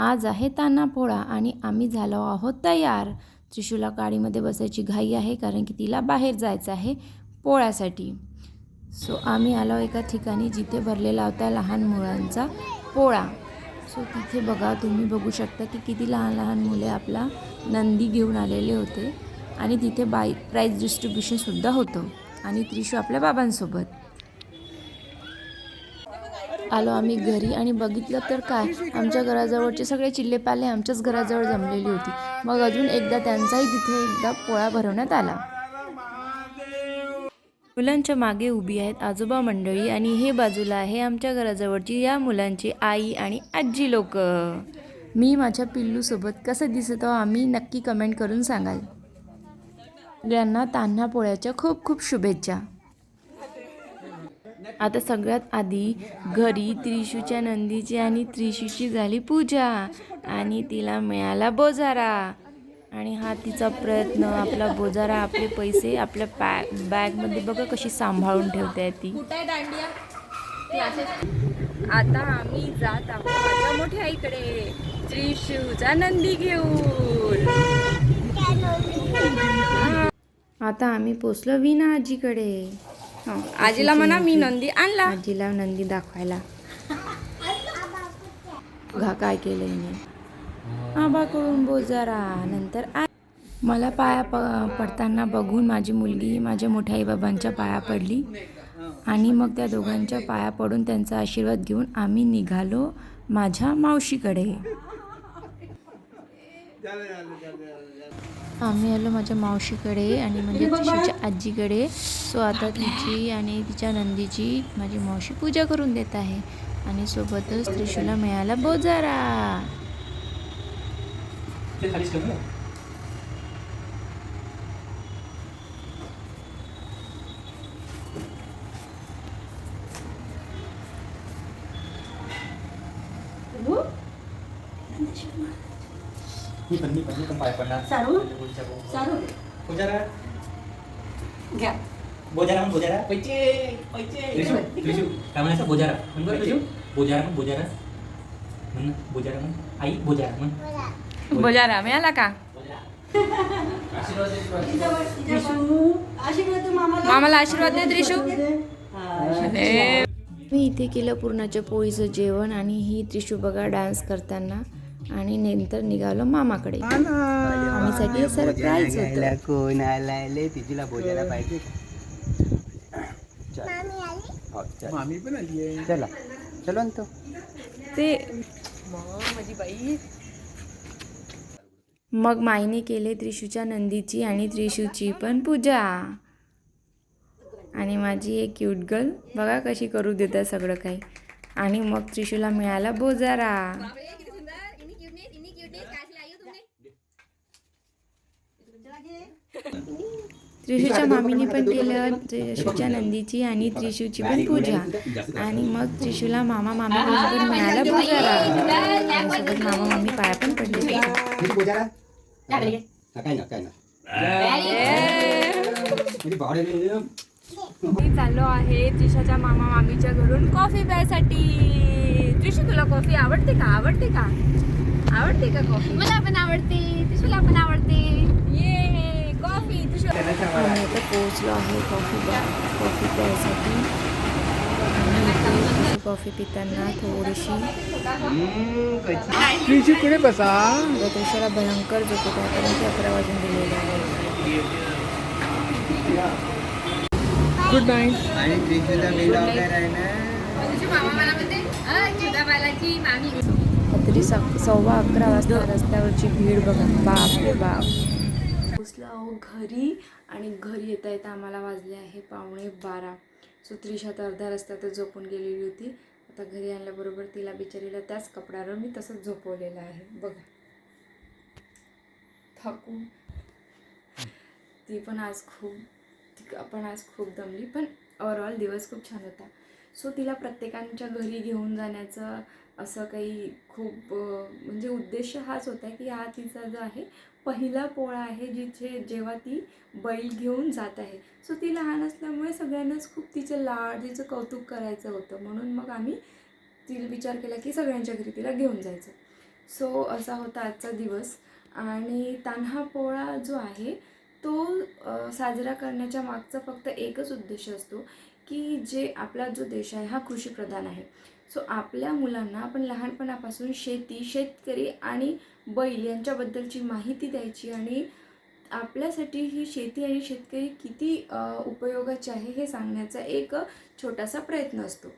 आज आहे ताना पोळा आणि आम्ही झालो आहोत तयार. त्रिशूला गाडीमध्ये बसायची घाई आहे कारण की तिला बाहेर जायचं आहे पोळ्यासाठी. सो आम्ही आलो एका ठिकाणी जिथे भरलेला होता लहान मुलांचा पोळा. सो तिथे बघा तुम्ही बघू शकता की किती लहान लहान मुले आपला नंदी घेऊन आलेले होते. आणि तिथे बाय प्राईज डिस्ट्रीब्युशनसुद्धा होतं. आणि त्रिशू आपल्या बाबांसोबत. आलो आम्ही घरी आणि बघितलं तर काय? आमच्या घराजवळचे सगळे चिल्लेपाले आमच्याच घराजवळ जमलेली होती. मग अजून एकदा त्यांचाही तिथे एकदा पोळा भरवण्यात आला. मुलांच्या मागे उभी आहेत आजोबा मंडळी आणि हे बाजूला आहे आमच्या घराजवळची या मुलांची आई आणि आजी लोक. मी माझ्या पिल्लूसोबत कसं दिसत आहो आम्ही नक्की कमेंट करून सांगाल. सगळ्यांना तान्हा पोळ्याच्या खूप खूप शुभेच्छा. आता सगळ्यात आधी घरी त्रिशूच्या नंदीची आणि त्रिशूची झाली पूजा आणि तिला मिळाला बोजारा. आणि हा तिचा प्रयत्न आपला बोजारा आपले पैसे आपल्या पॅ बॅगमध्ये बघा कशी सांभाळून ठेवते आहे ती आता आम्ही जात आहोत. माझ्या मोठ्या आईकडे. त्रिशूचा नंदी घेऊन. आता आम्ही पोचलो विना आजीकडे. आजीला म्हणा मी नंदी आणला. आजीला नंदी दाखवायला. घा काय केलं करून बोल बोजारा नंतर आ मला पाया प पडताना बघून माझी मुलगी माझ्या मोठ्या आईबाबांच्या पाया पडली. आणि मग त्या दोघांच्या पाया पडून त्यांचा आशीर्वाद घेऊन आम्ही निघालो माझ्या मावशीकडे. आम्ही आलो माझ्या मावशीकडे आणि म्हणजे तिच्या आजीकडे. सो आता तिची आणि तिच्या नंदीची माझी मावशी पूजा करून देत आहे. आणि सोबतच त्रिशूला मिळाला बोजारा. ते खालीच ठेवू ना. मी पण मी पण मी पण पाय पडणार सारू? सारू बोजारा घ्या. बोजारा म्हण बोजारा. पैसे पैसे. त्रिशू त्रिशू काय म्हणायचं? बोजारा. म्हण बरं त्रिशू बोजारा म्हण बोजारा. म्हण ना, बोजारा म्हण. आई बोजारा म्हण. बोजारा. मिळाला का? आशीर्वाद दे मामाला. मामाला आशीर्वाद दे त्रिशू हा. मी इथे केलं पूर्णाच्या पोळीचं जेवण आणि ही त्रिशू बघा डान्स करताना. आणि नंतर निघालो मामाकडे. आम्हीसाठी सरप्राईज होतं. कोण आलाय तिला भोजायला पाहिजे. हो. मामी पण आली आहे. चला. चलो ना तो. ते मग माईने केले त्रिशूच्या नंदीची आणि त्रिशूची पण पूजा. आणि माझी एक क्यूट गर्ल बघा कशी करू देतात सगळं काही. आणि मग त्रिशूला मिळाला बोजारा. त्रिशूच्या मामीने पण केलं त्रिशूच्या नंदीची आणि त्रिशूची पण पूजा. आणि मग त्रिशूला मामा मामी बरोबर मिळाला सोबत मामा मामी पाया पण पडले. मी चाललो आहे त्रिशाच्या मामा मामीच्या घरून कॉफी प्यायसाठी. त्रिशू तुला कॉफी आवडते का? आवडते का? आवडते का कॉफी मला पण आवडते. त्रिशूला पण आवडते. ये आम्ही आता पोहोचलो आहे कॉफी कॉफी प्यायसाठी. कॉफी पिताना थोडीशी पुढे बसा? त्रिशाला भयंकर झोप होत आहे कारण की अकरा वाजून गेलेले आहे. गुड नाईट आणि त्रिशूचा ब्लॉगर आहे ना? तुझी मामा मला म्हणते "अ, छुटाबालाची मामी. रात्री सव्वा अकरा वाजता रस्त्यावरची भीड बघा. बाप रे बाप. पोचलो आहो घरी आणि घरी येता येता आम्हाला वाजले आहे पावणे बारा. सो त्रिशा तर अर्ध्या रस्त्यातच झोपून गेलेली होती. आता घरी आणल्याबरोबर तिला बिचारीला त्याच कपड्यावर मी तसंच झोपवलेलं आहे. बघा. थकून. ती पण आज खूप ती पण आज खूप दमली पण ओवरऑल दिवस खूप छान होता. सो तिला प्रत्येकांच्या घरी घेऊन जाण्याचं असं काही खूप म्हणजे उद्देश हाच होता की हा तिचा जो आहे पहिला पोळा आहे जिथे जेव्हा ती बैल घेऊन जात आहे. सो ती लहान असल्यामुळे सगळ्यांनाच खूप तिचं लाड तिचं कौतुक करायचं होतं. म्हणून मग आम्ही तिला विचार केला की सगळ्यांच्या घरी तिला घेऊन जायचं. सो असा होता आजचा दिवस. आणि तान्हा पोळा जो आहे तो साजरा करण्याच्या मागचा फक्त एकच उद्देश असतो की जे आपला जो देश आहे हा कृषीप्रधान आहे. सो आपल्या मुलांना आपण लहानपणापासून शेती शेतकरी आणि बैल यांच्याबद्दलची माहिती द्यायची आणि आपल्यासाठी ही शेती आणि शेतकरी किती उपयोगाची उपयोगाचे आहे हे सांगण्याचा एक छोटासा प्रयत्न असतो.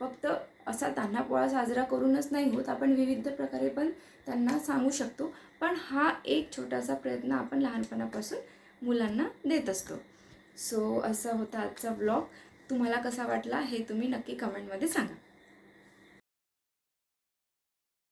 फक्त असा त्यांना पोळा साजरा करूनच नाही होत आपण विविध प्रकारे पण त्यांना सांगू शकतो. पण हा एक छोटासा प्रयत्न आपण लहानपणापासून मुलांना देत असतो. सो असा होता आजचा ब्लॉग तुम्हाला कसा वाटला हे तुम्ही नक्की कमेंटमध्ये सांगा.